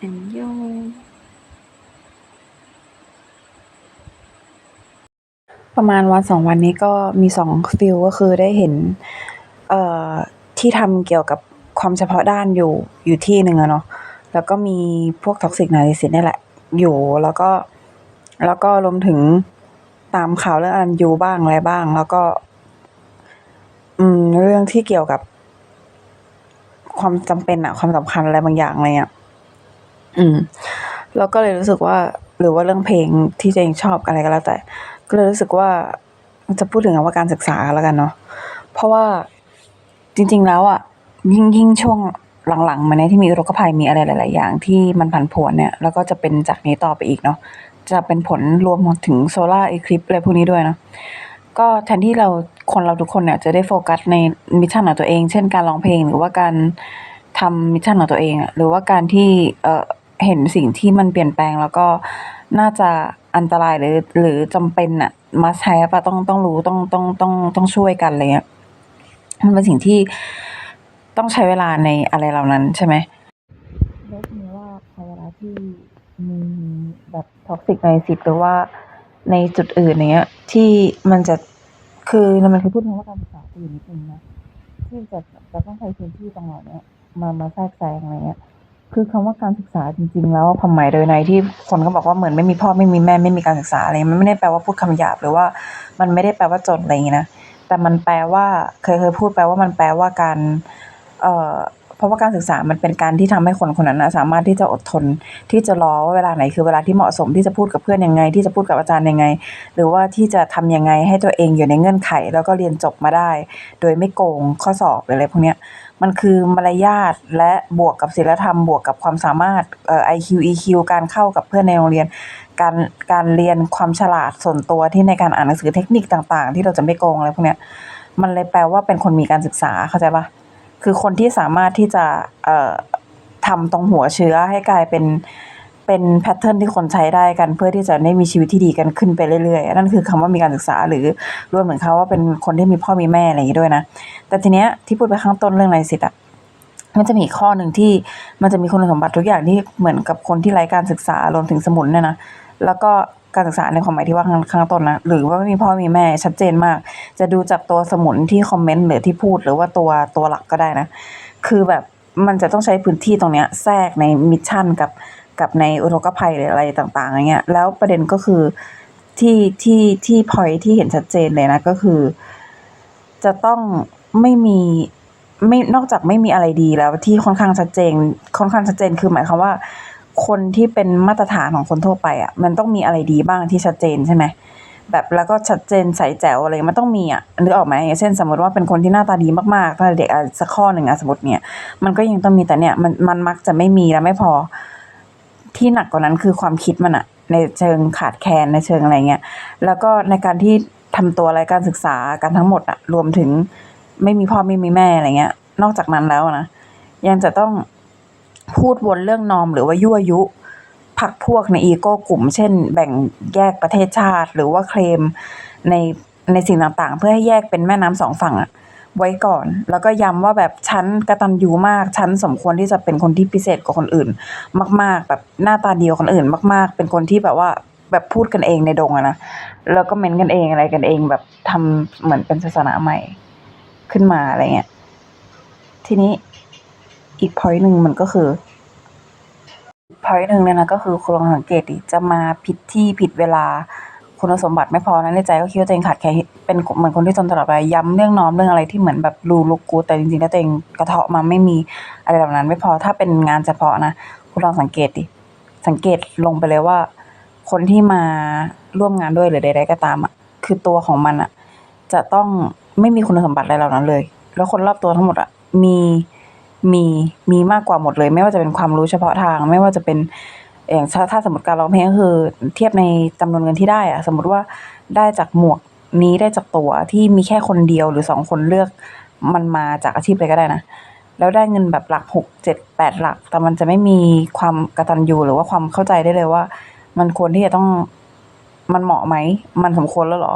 อันยองประมาณวันสองวันนี้ก็มีสองฟิลก็คือได้เห็น เอ่อที่ทำเกี่ยวกับความเฉพาะด้านอยู่อยู่ที่หนึ่งอะเนาะแล้วก็มีพวก toxic narcissist เนี่ยแหละ อยู่แล้วก็แล้วก็รวมถึงตามข่าวเรื่องอรัญญูบ้างอะไรบ้าง แล้วก็ อืม เรื่องที่เกี่ยวกับ ความจำเป็นอะความสำคัญอะไรบางอย่างอะไรเงี้ย อืมเราก็เลยรู้สึกว่า หรือว่าเรื่องเพลงที่ตัวเองชอบอะไรก็แล้วแต่ ก็เลยรู้สึกว่าจะพูดถึงคำว่าการศึกษาแล้วกันเนาะเพราะว่าจริง ๆ แล้วอะยิ่งยิ่งช่วงหลังๆ มาเนี้ยที่มีอุทกภัยมีอะไรหลาย ๆ อย่างที่มันผันผวนเนี่ย แล้วก็จะเป็นจากนี้ต่อไปอีกเนาะจะเป็นผลรวมถึง solar eclipse อะไรพวกนี้ด้วยเนาะก็แทนที่เราคนเราทุกคนเนี่ยจะได้โฟกัสในมิชชั่นของตัวเอง เช่นการร้องเพลงหรือว่าการทำมิชชั่นของตัวเองอะหรือว่าการที่เอ่อ เห็นสิ่งที่มันเปลี่ยนแปลงแล้วก็น่าจะอันตรายหรือ หรือจำเป็นน่ะ must have อะต้องต้องรู้ต้องต้องต้องต้องช่วยกันอะไรเงี้ยมันเป็นสิ่งที่ต้องใช้เวลาในอะไรเหล่านั้นใช่ไหมแล้วทีนี้ว่าพอเวลาที่มีแบบ toxic narcissist หรือว่าในจุดอื่นอย่างเงี้ย ที่มันจะคือมันเคยพูดคำว่าการศึกษาอยู่นิดนึงนะที่จะจะต้องใช้พื้นที่ตรงเหล่าเนี้ยมามาแทรกแซงอะไรเงี้ย คือคำว่าการศึกษาจริง ๆ แล้วความหมายโดยในที่คนก็บอกว่าเหมือนไม่มีพ่อไม่มีแม่ไม่มีการศึกษาอะไรมันไม่ได้แปลว่าพูดคำหยาบหรือว่า มันไม่ได้แปลว่าจนอะไรงี้นะแต่มันแปลว่าเคยเคยพูดแปลว่ามันแปลว่าการเอ่อ เพราะว่าการศึกษามันเป็นการที่ทำให้คนคนนั้นนะสามารถที่จะอดทนที่จะรอว่าเวลาไหนคือเวลาที่เหมาะสมที่จะพูดกับเพื่อนยังไง ที่จะพูดกับอาจารย์ยังไง หรือว่าที่จะทำยังไงให้ตัวเองอยู่ในเงื่อนไข แล้วก็เรียนจบมาได้ โดยไม่โกงข้อสอบอะไรพวกเนี้ยมันคือมารยาทและบวกกับศีลธรรม บวกกับความสามารถเอ่อ IQ EQ การเข้ากับเพื่อนในโรงเรียน การการเรียนความฉลาดส่วนตัวที่ในการอ่านหนังสือเทคนิคต่าง ๆ ที่เราจะไม่โกงอะไรพวกเนี้ยมันเลยแปลว่าเป็นคนมีการศึกษาเข้าใจปล่า คือคนที่สามารถที่จะเอ่อทำตรงหัวเชื้อให้กลายเป็นเป็นแพตเทิร์นที่คนใช้ได้กันเพื่อที่จะได้มีชีวิตที่ดีกันขึ้นไปเรื่อยๆ นั่นคือคำว่ามีการศึกษาหรือรวมถึงคำว่าเป็นคนที่มีพ่อมีแม่อะไรอย่างี้ด้วยนะ แต่ทีเนี้ยที่พูดไปข้างต้นเรื่อง narcissist อะมันจะมีข้อหนึ่งที่มันจะมีคุณสมบัติทุกอย่างที่เหมือนกับคนที่ไร้การศึกษารวมถึงสมุนเนี่ยนะแล้วก็ การศึกษาในความหมายที่ว่าข้างางต้นนะหรือว่าไม่มีพ่อมีแม่ชัดเจนมาก จะดูจากตัวสมุนที่คอมเมนต์หรือที่พูดหรือว่าตัวตัวหลักก็ได้นะ คือแบบมันจะต้องใช้พื้นที่ตรงเนี้ยแทรกในมิชชั่นกับกับในอุทกภัยหรืออะไรต่าง ๆ อย่างเงี้ยแล้วประเด็นก็คือที่ที่ที่พอยที่เห็นชัดเจนเลยนะก็คือ จะต้องไม่มีไม่นอกจากไม่มีอะไรดีแล้วที่ค่อนข้างชัดเจนค่อนข้างชัดเจนคือหมายความว่า คนที่เป็นมาตรฐานของคนทั่วไปอะมันต้องมีอะไรดีบ้างที่ชัดเจนใช่ไหมแบบแล้วก็ชัดเจนใสแจ๋วอะไรมันต้องมีอะนึกออกไหมอย่างเช่นสมมติว่าเป็นคนที่หน้าตาดีมากๆตั้งแต่เด็กอะสักข้อหนึ่งอะสมมติเนี่ย มันก็ยังต้องมีแต่เนี่ยมันมันมักจะไม่มีและไม่พอ ที่หนักกว่านั้นคือความคิดมันอะ ในเชิงขาดแคลนในเชิงอะไรเงี้ยแล้วก็ในการที่ทำตัวอะไรการศึกษากันทั้งหมดอะรวมถึงไม่มีพ่อไม่มีแม่อะไรเงี้ย นอกจากนั้นแล้วนะยังจะต้อง พูดวนเรื่องนอมหรือว่ายั่วยุพรรคพวกในอีโก้กลุ่ม เช่น แบ่งแยกประเทศชาติ หรือว่าเคลมในในสิ่งต่างๆ เพื่อให้แยกเป็นแม่น้ำสองฝั่งอะไว้ก่อน แล้วก็ย้ำว่าแบบฉันกระตัญญูมากฉันสมควรที่จะเป็นคนที่พิเศษกว่าคนอื่น มาก ๆ แบบหน้าตาเดีกว่าคนอื่นมาก ๆ เป็นคนที่แบบว่าแบบพูดกันเองในดงอะนะแล้วก็เม้นกันเองอะไรกันเองแบบทำเหมือนเป็นศาสนาใหม่ขึ้นมาอะไรเงี้ยทีนี้ อีกพอยต์หนึ่งมันก็คือพอยต์หนึ่งเนี่ยนะก็คือคุณลองสังเกตดิจะมาผิดที่ผิดเวลาคุณสมบัติไม่พอนะในใจก็คิดว่าตัวเองขาดแคลนเป็นเหมือนคนที่จนตลอดไปย้ำเรื่องน้อมเรื่องอะไรที่เหมือนแบบรู look good แต่จริงๆแล้วตัวเองกระเทาะมาไม่มีอะไรเหล่านั้น ไม่พอถ้าเป็นงานเฉพาะนะคุณลองสังเกตดิสังเกตลงไปเลยว่า คนที่มาร่วมงานด้วยหรือใดๆก็ตามอะคือตัวของมันอะจะต้องไม่มีคุณสมบัติอะไรเหล่านั้นเลย แล้วคนรอบตัวทั้งหมดอะมี มีมีมากกว่าหมดเลย ไม่ว่าจะเป็นความรู้เฉพาะทาง ไม่ว่าจะเป็นอย่างถ้าสมมติการร้องเพลงก็คือ เทียบในจำนวนเงินที่ได้อะสมมติว่าได้จากหมวกนี้ได้จากตัวที่มีแค่คนเดียวหรือ2คนเลือกมันมาจากอาชีพอะไรก็ได้นะแล้วได้เงินแบบหลัก6 7 8หลัก แต่มันจะไม่มีความกระตัญญูหรือว่าความเข้าใจได้เลยว่า มันควรที่จะต้องมันเหมาะไหม มันสมควรแล้วหรอ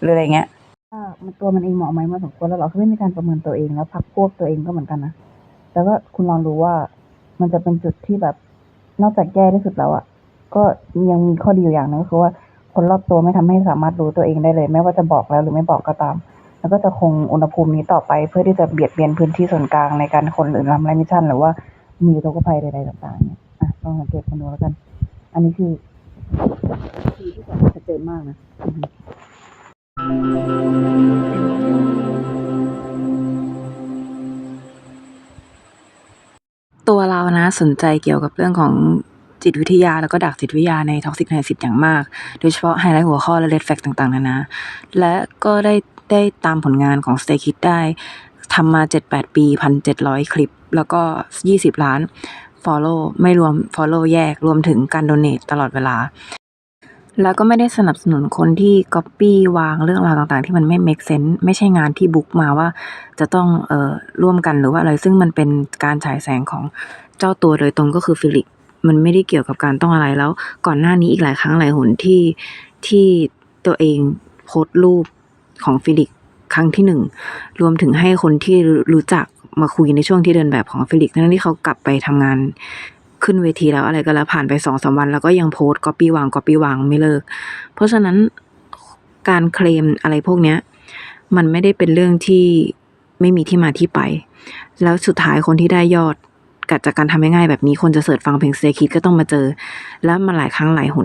หรืออะไรเงี้ยว่ามันตัวมันเองเหมาะไหมมันสมควรแล้วหรอคือไม่มีการประเมินตัวเองแล้วพรรคพวกตัวเองก็เหมือนกันนะ แล้วก็คุณลองดูว่ามันจะเป็นจุดที่แบบนอกจากแย่ที่สุดแล้วอะก็ยังมีข้อดีอยู่อย่างหนึงก็คือว่าคนรอบตัวไม่ทำให้สามารถรู้ตัวเองได้เลย ไม่ว่าจะบอกแล้วหรือไม่บอกก็ตาม แล้วก็จะคงอุณหภูมินี้ต่อไปเพื่อที่จะเบียดเบียนพื้นที่ส่วนกลางในการคนหรือทำอะไรมิชชั่นหรือว่ามีอุทกภัยใดๆต่างๆเนี่ยอะลองสังเกตกันดูแล้วกัน อันนี้คือคือที่สองชัดเจนมากนะ สนใจเกี่ยวกับเรื่องของจิตวิทยา แล้วก็ดักจิตวิทยาใน Toxic 90อย่างมาก โดยเฉพาะไฮไลท์หัวข้อและ Red Flag ต่างๆนานาและก็ได้ได้ตามผลงานของ Stay Kids ได้ทำมา 7-8 ปี 1,700 คลิป แล้วก็ 20 ล้าน Follow ไม่รวม Follow แยกรวมถึงการ Donate ตลอดเวลา แล้วก็ไม่ได้สนับสนุนคนที่ก๊อปปี้วางเรื่องราวต่างๆ ที่มันไม่ make sense ไม่ใช่งานที่บุ๊กมาว่าจะต้องเอ่อร่วมกันหรือว่าอะไรซึ่งมันเป็นการฉายแสงของ เจ้าตัวโดยตรงก็คือฟิลิกมันไม่ได้เกี่ยวกับการต้องอะไรแล้ว ก่อนหน้านี้อีกหลายครั้งหลายหนที่ที่ตัวเองโพสต์รูปของฟิลิกครั้งที่หนึ่งรวมถึงให้คนที่รู้จักมาคุยในช่วงที่เดินแบบของฟิลิกทั้งที่เขากลับไปทำงานขึ้นเวทีแล้วอะไรก็แล้วผ่านไปสองสามวัน แล้วก็ยังโพสก๊อปปี้วางก๊อปปี้วางไม่เลิก เพราะฉะนั้นการเคลมอะไรพวกเนี้ย มันไม่ได้เป็นเรื่องที่ไม่มีที่มาที่ไป แล้วสุดท้ายคนที่ได้ยอด กัดจากการทำง่ายๆแบบนี้คนจะเสิร์ชฟังเพลงเซคิตก็ต้องมาเจอ แล้วมาหลายครั้งหลายหน